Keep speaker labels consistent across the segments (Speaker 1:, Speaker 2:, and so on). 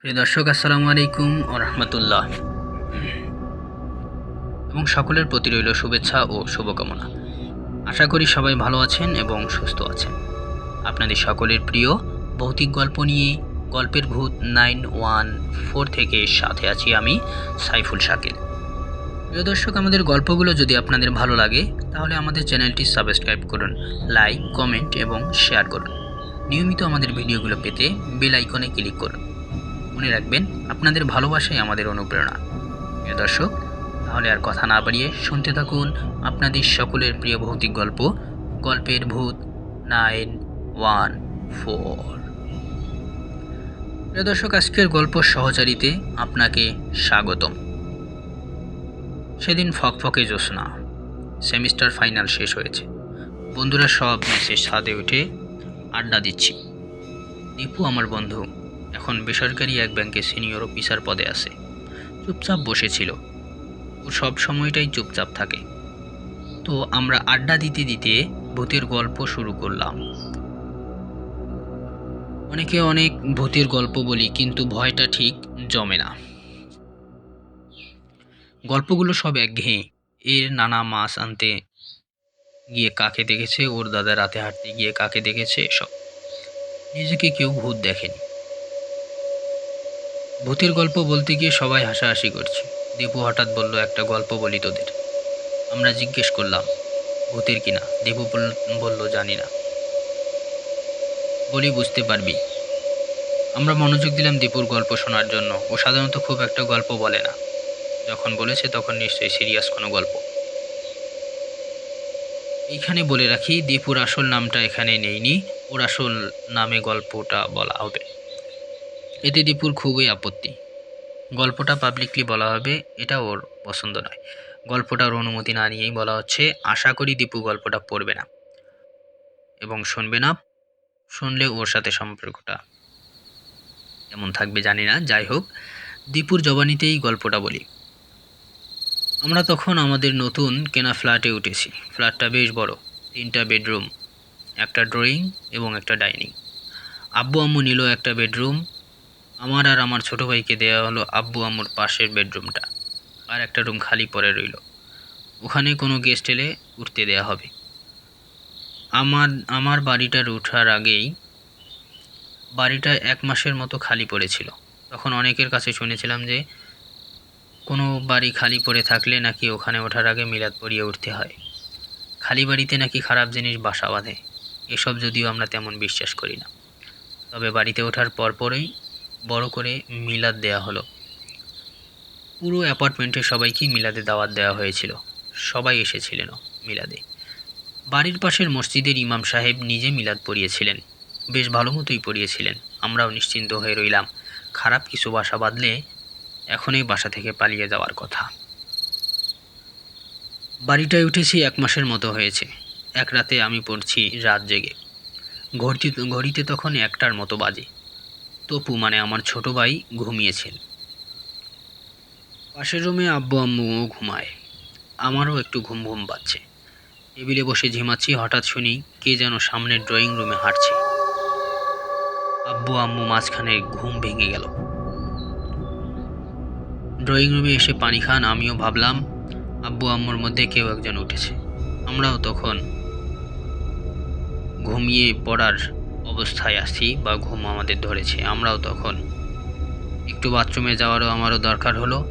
Speaker 1: প্রিয় দর্শক, আসসালামু আলাইকুম ও রহমতুল্লাহ। এবং সকলের প্রতি রইল শুভেচ্ছা ও শুভকামনা। আশা করি সবাই ভালো আছেন এবং সুস্থ আছেন। আপনাদের সকলের প্রিয় ভৌতিক গল্প নিয়ে গল্পের ভূত নাইন ওয়ান ফোর থেকে সাথে আছি আমি, সাইফুল শাকিল। প্রিয় দর্শক, আমাদের গল্পগুলো যদি আপনাদের ভালো লাগে, তাহলে আমাদের চ্যানেলটি সাবস্ক্রাইব করুন, লাইক, কমেন্ট এবং শেয়ার করুন। নিয়মিত আমাদের ভিডিওগুলো পেতে বেল আইকনে ক্লিক করুন। মনে রাখবেন, আপনাদের ভালোবাসাই আমাদের অনুপ্রেরণা। প্রিয় দর্শক, তাহলে আর কথা না বাড়িয়ে শুনতে থাকুন আপনাদের সকলের প্রিয় ভৌতিক গল্প, গল্পের ভূত নাইন ওয়ান ফোর। প্রিয় দর্শক, আজকের গল্প সহচারীতে আপনাকে স্বাগতম। সেদিন ফকফকে জ্যোৎস্না। সেমিস্টার ফাইনাল শেষ হয়েছে। বন্ধুরা সব মেসের ছাদে উঠে আড্ডা দিচ্ছি। দীপু, আমার বন্ধু এখন বেসরকারি এক ব্যাংকে সিনিয়র অফিসার পদে আছে। চুপচাপ বসেছিল। ও সব সময়টাই চুপচাপ থাকে। তো আমরা আড্ডা দিতে দিতে ভূতের গল্প শুরু করলাম। অনেকে অনেক ভূতের গল্প বলি, কিন্তু ভয়টা ঠিক জমে না। গল্পগুলো সব একঘেয়ে। এর নানা মাছ আনতে গিয়ে কাকে দেখেছে? ওর দাদা রাতে হাঁটতে গিয়ে কাকে দেখেছে? এসব নিজেকে কেউ ভূত দেখেনি। ভূতের গল্প বলতে গিয়ে সবাই হাসাহাসি করছে। দীপু হঠাৎ বলল, একটা গল্প বলি তোদের। আমরা জিজ্ঞেস করলাম, ভূতের কিনা? দীপু বল- বলল, জানি না। বলি, বুঝতে পারবি। আমরা মনোযোগ দিলাম দীপুর গল্প শোনার জন্য। ও সাধারণত খুব একটা গল্প বলে না। যখন বলেছে তখন নিশ্চয়ই সিরিয়াস কোনো গল্প। এইখানে বলে রাখি, দীপুর আসল নামটা এখানে নেইনি। ওর আসল নামে গল্পটা বলা হবে। এতে দীপুর খুবই আপত্তি। গল্পটা পাবলিকলি বলা হবে, এটা ওর পছন্দ নয়। গল্পটার অনুমতি না নিয়েই বলা হচ্ছে, আশা করি দীপু গল্পটা পড়বে না। এবং শুনবে না, শুনলে ওর সাথে সম্পর্কটা কেমন থাকবে জানি না। যাই হোক, দীপুর জবানিতেই গল্পটা বলি। আমরা তখন আমাদের নতুন কেনা ফ্ল্যাটে উঠেছি। ফ্ল্যাটটা বেশ বড়, তিনটা বেডরুম, একটা ড্রয়িং এবং একটা ডাইনিং। আব্বু আম্মু নিল একটা বেডরুম আমার আর আমার ছোট ভাইকে দেওয়া হলো আব্বু আম্মুর পাশের বেডরুমটা। আর একটা রুম খালি পড়ে রইল। ওখানে কোনো গেস্ট এলে উঠতে দেওয়া হবে। আমার আমার বাড়িটার ওঠার আগেই বাড়িটা এক মাসের মতো খালি পড়েছিল। তখন অনেকের কাছে শুনেছিলাম যে, কোনো বাড়ি খালি পড়ে থাকলে নাকি ওখানে ওঠার আগে মিলাদ পড়িয়ে উঠতে হয়। খালি বাড়িতে নাকি খারাপ জিনিস বাসা বাঁধে। এসব যদিও আমরা তেমন বিশ্বাস করি না। তবে বাড়িতে ওঠার পরপরই বড় করে মিলাদ দেয়া হলো। পুরো অ্যাপার্টমেন্টে সবাইকেই মিলাদে দাওয়াত দেওয়া হয়েছিল। সবাই এসেছিলেন মিলাদে। বাড়ির পাশের মসজিদের ইমাম সাহেব নিজে মিলাদ পড়িয়েছিলেন। বেশ ভালো মতোই পড়িয়েছিলেন। আমরাও নিশ্চিন্ত হয়ে রইলাম, খারাপ কিছু বাসা বাঁধলে এখনই বাসা থেকে পালিয়ে যাওয়ার কথা। বাড়িটায় উঠেছি এক মাসের মতো হয়েছে। এক রাতে আমি পড়ছি রাত জেগে। ঘড়িতে ঘড়িতে তখন একটার মতো বাজে। তপু মানে আমার ছোট ভাই ঘুমিয়েছেন। পাশের রুমে আব্বু আম্মুও ঘুমায়। আমারও একটু ঘুম ঘুম পাচ্ছে। টেবিলে বসে ঝিমাচ্ছি হঠাৎ শুনি কে যেন সামনের ড্রয়িং রুমে হাঁটছে। আব্বু আম্মু মাঝখানে ঘুম ভেঙে গেল। ড্রয়িং রুমে এসে পানি খান, আমিও ভাবলাম আব্বু আম্মুর মধ্যে কেউ একজন উঠেছে। আমরাও তখন ঘুমিয়ে পড়ার অবস্থায় আছি বা ঘুম আমাদের ধরেছে, আমরাও তখন। একটু বাথরুমে যাওয়ারও আমারও দরকার হলো,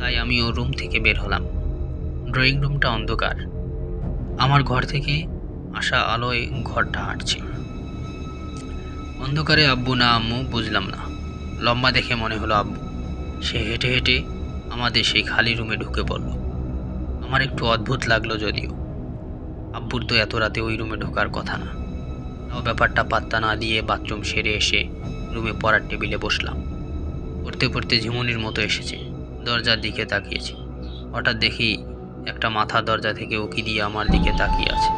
Speaker 1: তাই আমি ও রুম থেকে বের হলাম। ড্রয়িং রুমটা অন্ধকার। আমার ঘর থেকে আসা আলোয় ঘরটা হাঁটছে। অন্ধকারে আব্বু না আম্মু বুঝলাম না। লম্বা দেখে মনে হলো আব্বু। সে হেঁটে হেঁটে আমাদের সেই খালি রুমে ঢুকে পড়ল। আমার একটু অদ্ভুত লাগল যদিও। আব্বুর তো এত রাতে ওই রুমে ঢোকার কথা না। ব্যাপারটা পাত্তা না দিয়ে বাথরুম সেরে এসে রুমে পড়ার টেবিলে বসলাম। পড়তে পড়তে ঝিমুনির মতো এসেছে। দরজার দিকে তাকিয়েছি। হঠাৎ দেখি একটা মাথা দরজা থেকে উকি দিয়ে আমার দিকে তাকিয়ে আছে।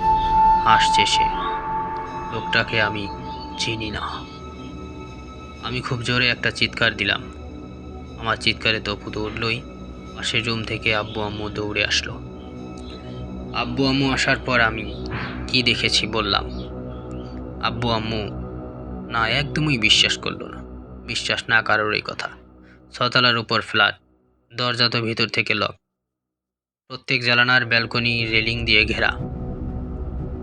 Speaker 1: হাসছে সে। লোকটাকে আমি চিনি না। আমি খুব জোরে একটা চিৎকার দিলাম। আমার চিৎকারে তপু উঠলই পাশের রুম থেকে আব্বু আম্মু দৌড়ে আসলো। আব্বু আম্মু আসার পর আমি কি দেখেছি বললাম। আব্বু, আম্মু, না, একদমই বিশ্বাস করল না। বিশ্বাস না কারোরই কথা। ছতলার উপর ফ্ল্যাট, দরজা তো ভিতর থেকে লক। প্রত্যেক জানালার ব্যালকনি রেলিং দিয়ে ঘেরা।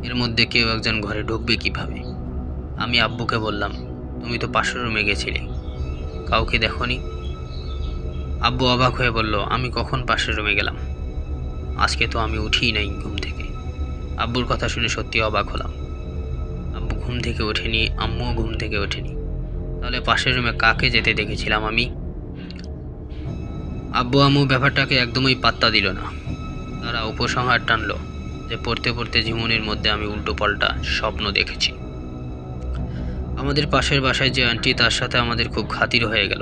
Speaker 1: এর মধ্যে কেউ একজন ঘরে ঢুকবে কীভাবে? আমি আব্বুকে বললাম, তুমি তো পাশের রুমে গেছিলে। কাউকে দেখনি? আব্বু অবাক হয়ে বলল, আমি কখন পাশের রুমে গেলাম? আজকে তো আমি উঠিই নাই ঘুম থেকে। আব্বুর কথা শুনে সত্যি অবাক হলাম। ঘুম থেকে ওঠেনি, আম্মুও ঘুম থেকে ওঠেনি। তাহলে পাশের রুমে কাকে যেতে দেখেছিলাম আমি? আব্বু আম্মু ব্যাপারটাকে একদমই পাত্তা দিল না। তারা উপসংহার টানল যে পড়তে পড়তে জীবনের মধ্যে আমি উল্টো পাল্টা স্বপ্ন দেখেছি। আমাদের পাশের বাসায় যে আন্টি তার সাথে আমাদের খুব খাতির হয়ে গেল।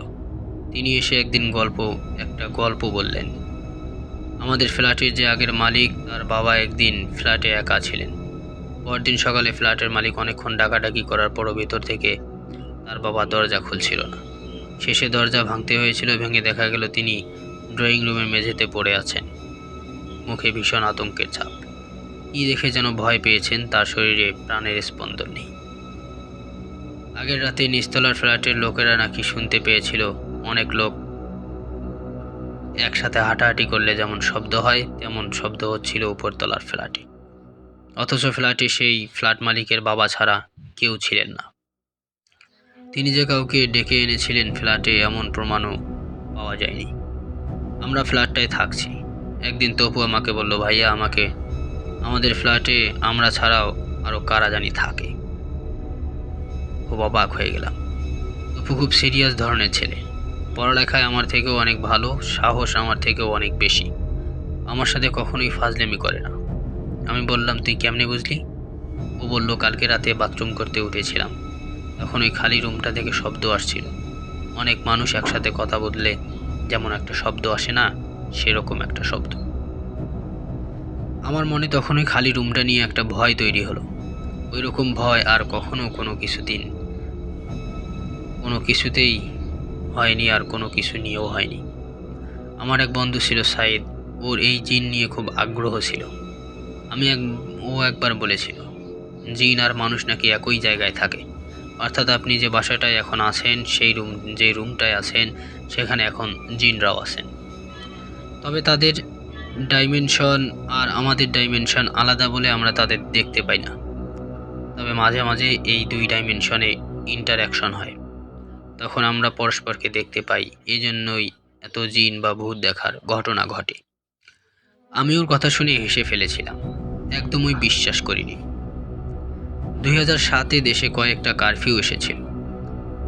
Speaker 1: তিনি এসে একদিন গল্প, একটা গল্প বললেন। আমাদের ফ্ল্যাটের যে আগের মালিক, তার বাবা একদিন ফ্ল্যাটে একা ছিলেন। পরদিন সকালে ফ্ল্যাটের মালিক অনেকক্ষণ ডাকাডাকি করার পরও ভেতর থেকে তার বাবা দরজা খুলছিল না। শেষে দরজা ভাঙতে হয়েছিল, ভেঙে দেখা গেল তিনি ড্রয়িং রুমের মেঝেতে পড়ে আছেন। মুখে ভীষণ আতঙ্কের ছাপ। কী দেখে যেন ভয় পেয়েছেন, তার শরীরে প্রাণের স্পন্দন নেই। আগের রাতে নিচতলার ফ্ল্যাটের লোকেরা নাকি শুনতে পেয়েছিল, অনেক লোক একসাথে হাঁটাহাঁটি করলে যেমন শব্দ হয়, তেমন শব্দ হচ্ছিল উপরতলার ফ্ল্যাটে। অথচ ফ্ল্যাটে সেই ফ্ল্যাট মালিকের বাবা ছাড়া কেউ ছিলেন না। তিনি যে কাউকে ডেকে এনেছিলেন ফ্ল্যাটে এমন প্রমাণও পাওয়া যায়নি। আমরা ফ্ল্যাটটায় থাকছি। একদিন তপু আমাকে বলল, ভাইয়া, আমাকে, আমাদের ফ্ল্যাটে আমরা ছাড়াও আরও কারা জানি থাকে। খুব অবাক হয়ে গেলাম। তপু খুব সিরিয়াস ধরনের ছেলে। পড়ালেখায় আমার থেকেও অনেক ভালো, সাহস আমার থেকেও অনেক বেশি। আমার সাথে কখনোই ফাজলেমি করে না। আমি বললাম, তুই কেমনে বুঝলি? ও বলল, কালকে রাতে বাথরুম করতে উঠেছিলাম। তখন ওই খালি রুমটা থেকে শব্দ আসছিল। অনেক মানুষ একসাথে কথা বললে যেমন একটা শব্দ আসে না, সেরকম একটা শব্দ। আমার মনে তখন ওই খালি রুমটা নিয়ে একটা ভয় তৈরি হলো। ওই রকম ভয় আর কখনো কোনো কিছুদিন, কোনো কিছুতেই হয়নি আর কোনো কিছু নিয়েও হয়নি। আমার এক বন্ধু ছিল সাইদ। ওর এই জিন নিয়ে খুব আগ্রহ ছিল। আমি এক, ও একবার বলেছিল, জিন আর মানুষ নাকি একই জায়গায় থাকে। অর্থাৎ আপনি যে বাসাটায় এখন আছেন, সেই রুম, যে রুমটায় আছেন, সেখানে এখন জিনরাও আছেন। তবে তাদের ডাইমেনশন আর আমাদের ডাইমেনশন আলাদা বলে আমরা তাদের দেখতে পাই না। তবে মাঝে মাঝে এই দুই ডাইমেনশনে ইন্টারাকশন হয়। তখন আমরা পরস্পরকে দেখতে পাই এই জন্যই এত জিন বা ভূত দেখার ঘটনা ঘটে। আমি ওর কথা শুনে হেসে ফেলেছিলাম। একদমই বিশ্বাস করিনি। দুই হাজার সাতে দেশে কয়েকটা কারফিউ এসেছিল।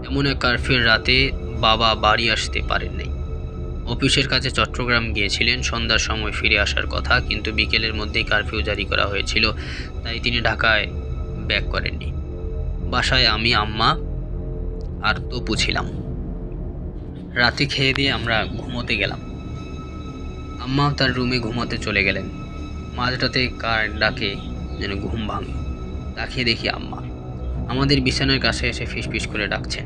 Speaker 1: এমন এক কারফিউর রাতে বাবা বাড়ি আসতে পারেননি অফিসের কাছে চট্টগ্রাম গিয়েছিলেন, সন্ধ্যার সময় ফিরে আসার কথা, কিন্তু বিকেলের মধ্যেই কারফিউ জারি করা হয়েছিল, তাই তিনি ঢাকায় ব্যাক করেননি। বাসায় আমি, আম্মা আর তপু ছিলাম। রাতে খেয়ে দিয়ে আমরা ঘুমোতে গেলাম। আম্মাও তার রুমে ঘুমোতে চলে গেলেন। মাঝরাতে কার ডাকে যেন ঘুম ভাঙে। তাকিয়ে দেখি আম্মা। আমাদের বিছানার কাছে এসে ফিসফিস করে ডাকছেন।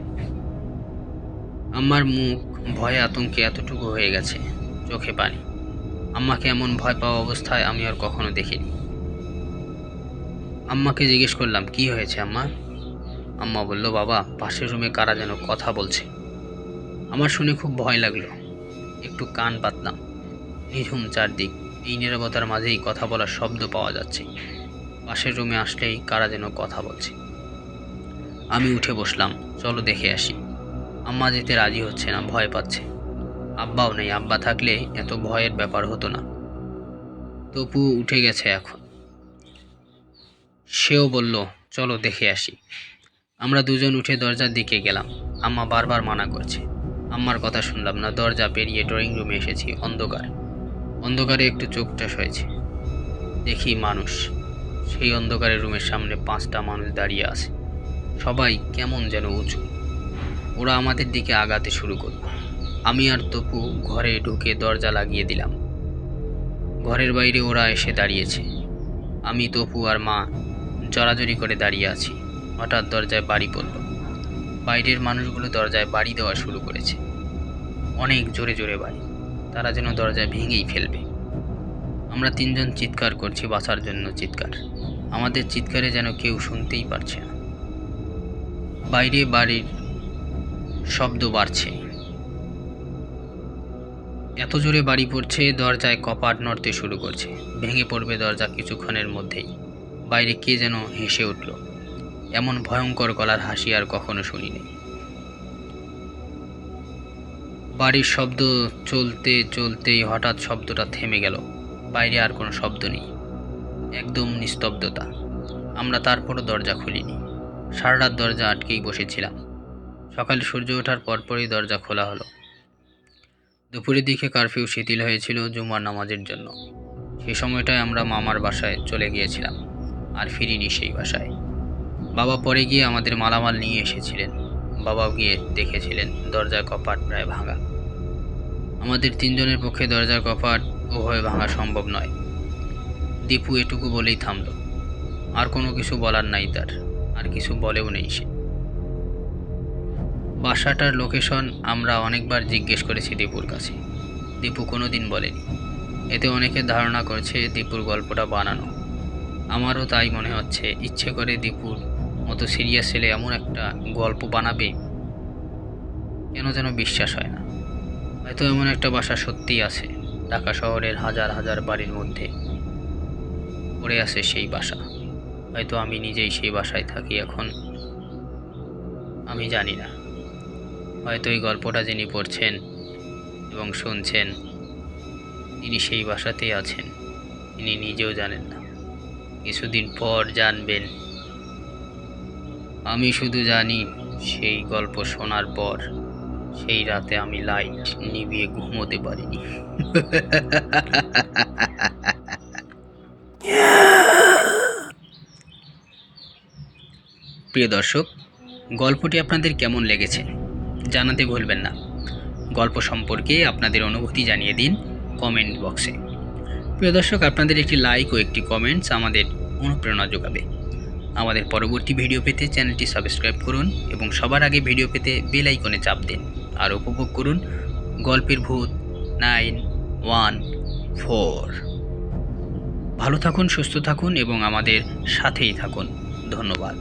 Speaker 1: আম্মার মুখ ভয়ে আতঙ্কে এতটুকু হয়ে গেছে, চোখে পানি। আম্মাকে এমন ভয় পাওয়া অবস্থায় আমি আর কখনো দেখিনি। আম্মাকে জিজ্ঞেস করলাম, কি হয়েছে আম্মা? আম্মা বলল, বাবা, পাশের রুমে কারা যেন কথা বলছে। আমার শুনে খুব ভয় লাগল। একটু কান পাতলাম। নিঝুম চারদিক এই নিরবতার মাঝেই কথা বলার শব্দ পাওয়া যাচ্ছে। পাশের রুমে আসলেই কারা যেন কথা বলছে। আমি উঠে বসলাম, চলো দেখে আসি। আম্মা যেতে রাজি হচ্ছে না, ভয় পাচ্ছে। আব্বাও নেই, আব্বা থাকলে এত ভয়ের ব্যাপার হতো না। তপু উঠে গেছে এখন। সেও বলল, চলো দেখে আসি। আমরা দুজন উঠে দরজার দিকে গেলাম। আম্মা বারবার মানা করছে। আম্মার কথা শুনলাম না, দরজা পেরিয়ে ড্রয়িং রুমে এসেছি, অন্ধকার। অন্ধকারে একটু চোখটাস হয়েছে। দেখি মানুষ। সেই অন্ধকারের রুমের সামনে পাঁচটা মানুষ দাঁড়িয়ে আছে। সবাই কেমন যেন উঁচু। ওরা আমাদের দিকে আগাতে শুরু করল। আমি আর তপু ঘরে ঢুকে দরজা লাগিয়ে দিলাম। ঘরের বাইরে ওরা এসে দাঁড়িয়েছে। আমি, তপু আর মা জড়াজড়ি করে দাঁড়িয়ে আছি। হঠাৎ দরজায় বাড়ি পড়ল। বাইরের মানুষগুলো দরজায় বাড়ি দেওয়া শুরু করেছে। অনেক জোরে জোরে বাড়ি। তারা যেন দরজায় ভেঙেই ফেলবে। আমরা তিনজন চিৎকার করছি বাঁচার জন্য চিৎকার। আমাদের চিৎকারে যেন কেউ শুনতেই পারছে না। বাইরে বাড়ির শব্দ বাড়ছে। এত জোরে বাড়ি পড়ছে, দরজায় কপাট নড়তে শুরু করছে। ভেঙে পড়বে দরজা কিছুক্ষণের মধ্যেই। বাইরে কে যেন হেসে উঠল। এমন ভয়ঙ্কর গলার হাসি আর কখনো শুনিনি। বাড়ির শব্দ চলতে চলতেই হঠাৎ শব্দটা থেমে গেল। বাইরে আর কোনো শব্দ নেই। একদম নিস্তব্ধতা। আমরা তারপরও দরজা খুলিনি। সারা রাত দরজা আটকেই বসেছিলাম। সকালে সূর্য ওঠার পরপরই দরজা খোলা হলো। দুপুরের দিকে কারফিউ শিথিল হয়েছিল জুমার নামাজের জন্য। সেই সময়টায় আমরা মামার বাসায় চলে গিয়েছিলাম। আর ফিরিনি সেই বাসায়। বাবা পরে গিয়ে আমাদের মালামাল নিয়ে এসেছিলেন। বাবাও গিয়ে দেখেছিলেন, দরজার কপাট প্রায় ভাঙা। আমাদের তিনজনের পক্ষে দরজার কপাট উভয় ভাঙা সম্ভব নয়। দীপু এটুকু বলেই থামল। আর কোনো কিছু বলার নাই তার, আর কিছু বলেও নেই সে। বাসাটার লোকেশন আমরা অনেকবার জিজ্ঞেস করেছি দীপুর কাছে। দীপু কোনোদিন বলেনি। এতে অনেকে ধারণা করছে দীপুর গল্পটা বানানো। আমারও তাই মনে হচ্ছে, ইচ্ছে করে দীপুর মতো সিরিয়াস ছেলে এমন একটা গল্প বানাবে কেন যেন বিশ্বাস হয় না। হয়তো এমন একটা বাসা সত্যিই আছে, ঢাকা শহরের হাজার হাজার বাড়ির মধ্যে। পড়ে আছে সেই বাসা। হয়তো আমি নিজেই সেই বাসায় থাকি এখন। আমি জানি না। হয়তো এই গল্পটা যিনি পড়ছেন এবং শুনছেন, তিনি সেই বাসাতেই আছেন। তিনি নিজেও জানেন না। কিছুদিন পর জানবেন আমি শুধু জানি সেই গল্প শোনার পর সেই রাতে আমি লাইট নিভিয়ে ঘুমোতে পারিনি। প্রিয় দর্শক, গল্পটি আপনাদের কেমন লেগেছে জানাতে ভুলবেন না। গল্প সম্পর্কে আপনাদের অনুভূতি জানিয়ে দিন কমেন্ট বক্সে। প্রিয় দর্শক, আপনাদের একটি লাইক ও একটি কমেন্টস আমাদের অনুপ্রেরণা যোগাবে। আমাদের পরবর্তী ভিডিও পেতে চ্যানেলটি সাবস্ক্রাইব করুন এবং সবার আগে ভিডিও পেতে বেল আইকনে চাপ দিন আর উপভোগ করুন গল্পের ভূত নাইন ওয়ান ফোর। ভালো থাকুন, সুস্থ থাকুন এবং আমাদের সাথেই থাকুন। ধন্যবাদ।